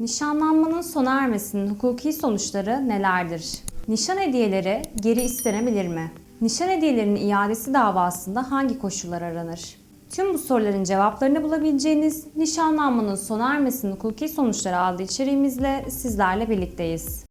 Nişanlanmanın sona ermesinin hukuki sonuçları nelerdir? Nişan hediyeleri geri istenebilir mi? Nişan hediyelerinin iadesi davasında hangi koşullar aranır? Tüm bu soruların cevaplarını bulabileceğiniz Nişanlanmanın sona ermesinin hukuki sonuçları adlı içeriğimizle sizlerle birlikteyiz.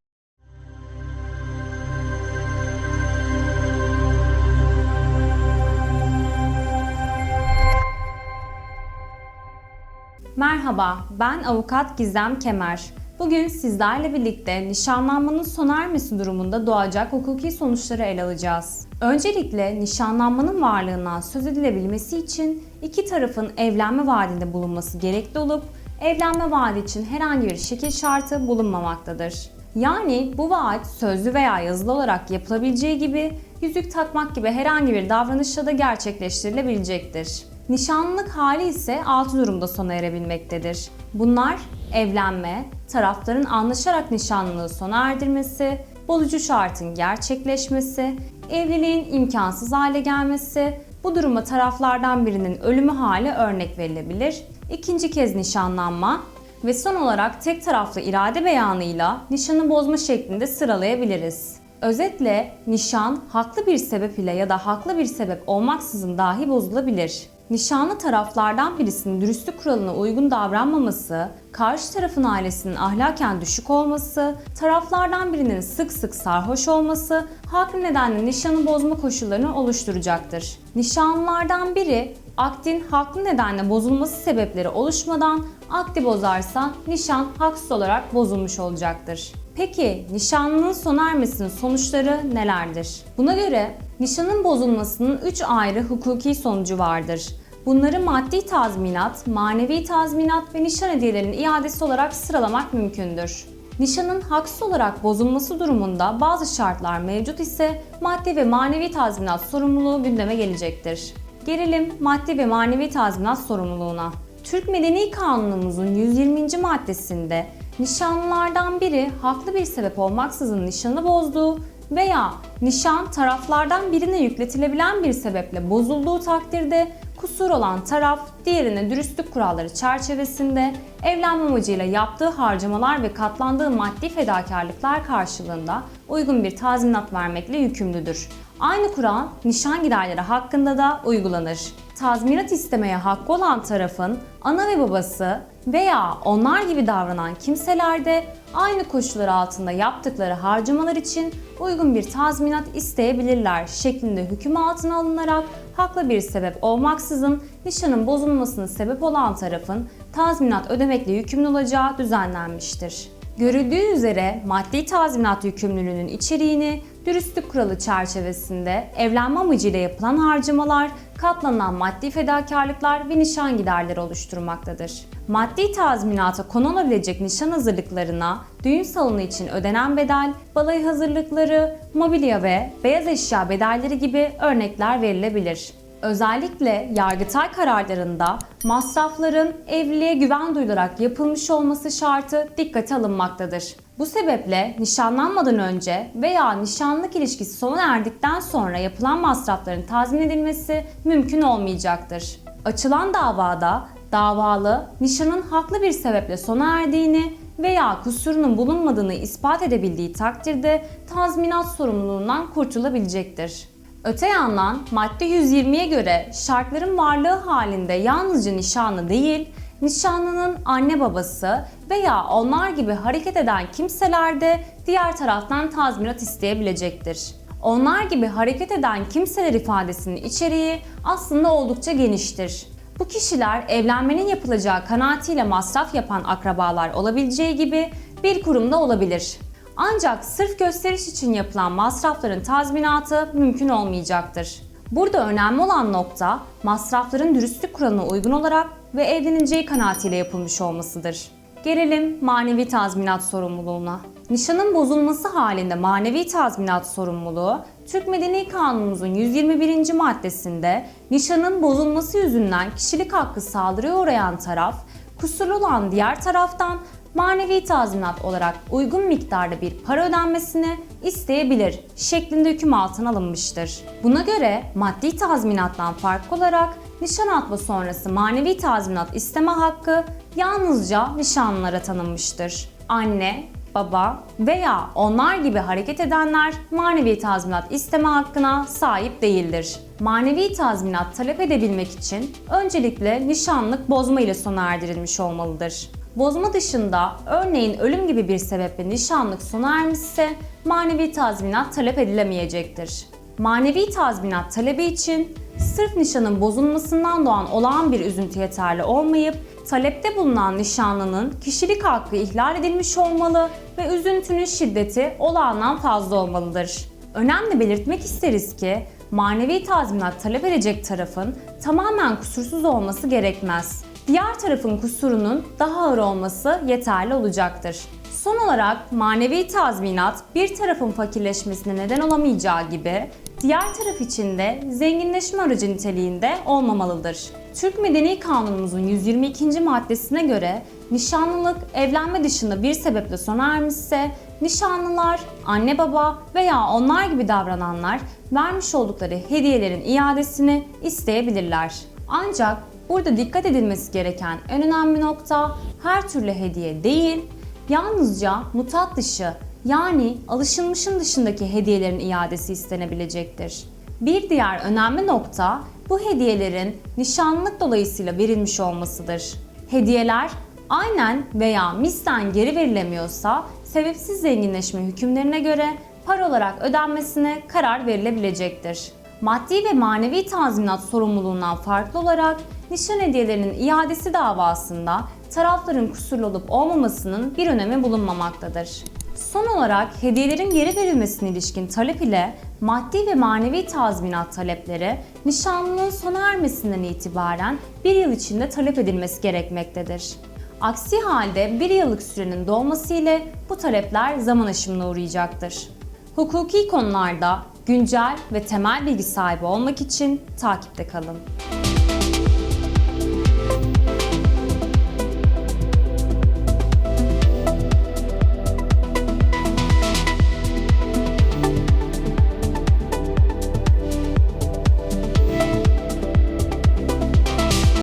Merhaba, ben avukat Gizem Kemer. Bugün sizlerle birlikte nişanlanmanın sona ermesi durumunda doğacak hukuki sonuçları ele alacağız. Öncelikle nişanlanmanın varlığından söz edilebilmesi için iki tarafın evlenme vaadinde bulunması gerekli olup evlenme vaadi için herhangi bir şekil şartı bulunmamaktadır. Yani bu vaat sözlü veya yazılı olarak yapılabileceği gibi yüzük takmak gibi herhangi bir davranışla da gerçekleştirilebilecektir. Nişanlılık hali ise altı durumda sona erebilmektedir. Bunlar evlenme, tarafların anlaşarak nişanlılığı sona erdirmesi, bulucu şartın gerçekleşmesi, evliliğin imkansız hale gelmesi, bu duruma taraflardan birinin ölümü hali örnek verilebilir. İkinci kez nişanlanma ve son olarak tek taraflı irade beyanıyla nişanı bozma şeklinde sıralayabiliriz. Özetle nişan haklı bir sebep ile ya da haklı bir sebep olmaksızın dahi bozulabilir. Nişanlı taraflardan birisinin dürüstlük kuralına uygun davranmaması, karşı tarafın ailesinin ahlaken düşük olması, taraflardan birinin sık sık sarhoş olması haklı nedenle nişanı bozma koşullarını oluşturacaktır. Nişanlılardan biri akdin haklı nedenle bozulması sebepleri oluşmadan akdi bozarsa nişan haksız olarak bozulmuş olacaktır. Peki nişanlının sona ermesinin sonuçları nelerdir? Buna göre nişanın bozulmasının 3 ayrı hukuki sonucu vardır. Bunları maddi tazminat, manevi tazminat ve nişan hediyelerinin iadesi olarak sıralamak mümkündür. Nişanın haksız olarak bozulması durumunda bazı şartlar mevcut ise maddi ve manevi tazminat sorumluluğu gündeme gelecektir. Gelelim maddi ve manevi tazminat sorumluluğuna. Türk Medeni Kanunumuzun 120. maddesinde nişanlılardan biri haklı bir sebep olmaksızın nişanı bozduğu veya nişan taraflardan birine yükletilebilen bir sebeple bozulduğu takdirde kusur olan taraf diğerine dürüstlük kuralları çerçevesinde evlenme amacıyla yaptığı harcamalar ve katlandığı maddi fedakarlıklar karşılığında uygun bir tazminat vermekle yükümlüdür. Aynı kural nişan giderleri hakkında da uygulanır. Tazminat istemeye hakkı olan tarafın ana ve babası veya onlar gibi davranan kimseler de aynı koşullar altında yaptıkları harcamalar için uygun bir tazminat isteyebilirler şeklinde hüküm altına alınarak haklı bir sebep olmaksızın nişanın bozulmasına sebep olan tarafın tazminat ödemekle yükümlü olacağı düzenlenmiştir. Görüldüğü üzere maddi tazminat yükümlülüğünün içeriğini dürüstlük kuralı çerçevesinde evlenme amacıyla yapılan harcamalar, katlanan maddi fedakarlıklar ve nişan giderleri oluşturmaktadır. Maddi tazminata konu olabilecek nişan hazırlıklarına, düğün salonu için ödenen bedel, balayı hazırlıkları, mobilya ve beyaz eşya bedelleri gibi örnekler verilebilir. Özellikle Yargıtay kararlarında masrafların evliliğe güven duyularak yapılmış olması şartı dikkate alınmaktadır. Bu sebeple nişanlanmadan önce veya nişanlık ilişkisi sona erdikten sonra yapılan masrafların tazmin edilmesi mümkün olmayacaktır. Açılan davada davalı nişanın haklı bir sebeple sona erdiğini veya kusurunun bulunmadığını ispat edebildiği takdirde tazminat sorumluluğundan kurtulabilecektir. Öte yandan madde 120'ye göre şartların varlığı halinde yalnızca nişanlı değil, nişanlının anne babası veya onlar gibi hareket eden kimseler de diğer taraftan tazminat isteyebilecektir. Onlar gibi hareket eden kimseler ifadesinin içeriği aslında oldukça geniştir. Bu kişiler evlenmenin yapılacağı kanaatiyle masraf yapan akrabalar olabileceği gibi bir kurumda olabilir. Ancak sırf gösteriş için yapılan masrafların tazminatı mümkün olmayacaktır. Burada önemli olan nokta masrafların dürüstlük kuralına uygun olarak ve evlenileceği kanaatiyle yapılmış olmasıdır. Gelelim manevi tazminat sorumluluğuna. Nişanın bozulması halinde manevi tazminat sorumluluğu Türk Medeni Kanunumuzun 121. maddesinde nişanın bozulması yüzünden kişilik hakkı saldırıya uğrayan taraf, kusurlu olan diğer taraftan manevi tazminat olarak uygun miktarda bir para ödenmesini isteyebilir şeklinde hüküm altına alınmıştır. Buna göre maddi tazminattan farklı olarak nişan atma sonrası manevi tazminat isteme hakkı yalnızca nişanlılara tanınmıştır. Anne, baba veya onlar gibi hareket edenler manevi tazminat isteme hakkına sahip değildir. Manevi tazminat talep edebilmek için öncelikle nişanlık bozma ile sona erdirilmiş olmalıdır. Bozma dışında örneğin ölüm gibi bir sebeple nişanlık sona ermişse manevi tazminat talep edilemeyecektir. Manevi tazminat talebi için sırf nişanın bozulmasından doğan olağan bir üzüntü yeterli olmayıp talepte bulunan nişanlının kişilik hakkı ihlal edilmiş olmalı ve üzüntünün şiddeti olağandan fazla olmalıdır. Önemli belirtmek isteriz ki manevi tazminat talep edecek tarafın tamamen kusursuz olması gerekmez. Diğer tarafın kusurunun daha ağır olması yeterli olacaktır. Son olarak manevi tazminat bir tarafın fakirleşmesine neden olamayacağı gibi diğer taraf için de zenginleşme aracı niteliğinde olmamalıdır. Türk Medeni Kanunumuzun 122. maddesine göre nişanlılık evlenme dışında bir sebeple sona ermişse nişanlılar, anne baba veya onlar gibi davrananlar vermiş oldukları hediyelerin iadesini isteyebilirler. Ancak burada dikkat edilmesi gereken en önemli nokta her türlü hediye değil, yalnızca mutat dışı yani alışılmışın dışındaki hediyelerin iadesi istenebilecektir. Bir diğer önemli nokta bu hediyelerin nişanlılık dolayısıyla verilmiş olmasıdır. Hediyeler aynen veya mislen geri verilemiyorsa sebepsiz zenginleşme hükümlerine göre para olarak ödenmesine karar verilebilecektir. Maddi ve manevi tazminat sorumluluğundan farklı olarak nişan hediyelerinin iadesi davasında tarafların kusurlu olup olmamasının bir önemi bulunmamaktadır. Son olarak hediyelerin geri verilmesine ilişkin talep ile maddi ve manevi tazminat talepleri nişanlılığın sona ermesinden itibaren bir yıl içinde talep edilmesi gerekmektedir. Aksi halde bir yıllık sürenin dolması ile bu talepler zaman aşımına uğrayacaktır. Hukuki konularda güncel ve temel bilgi sahibi olmak için takipte kalın.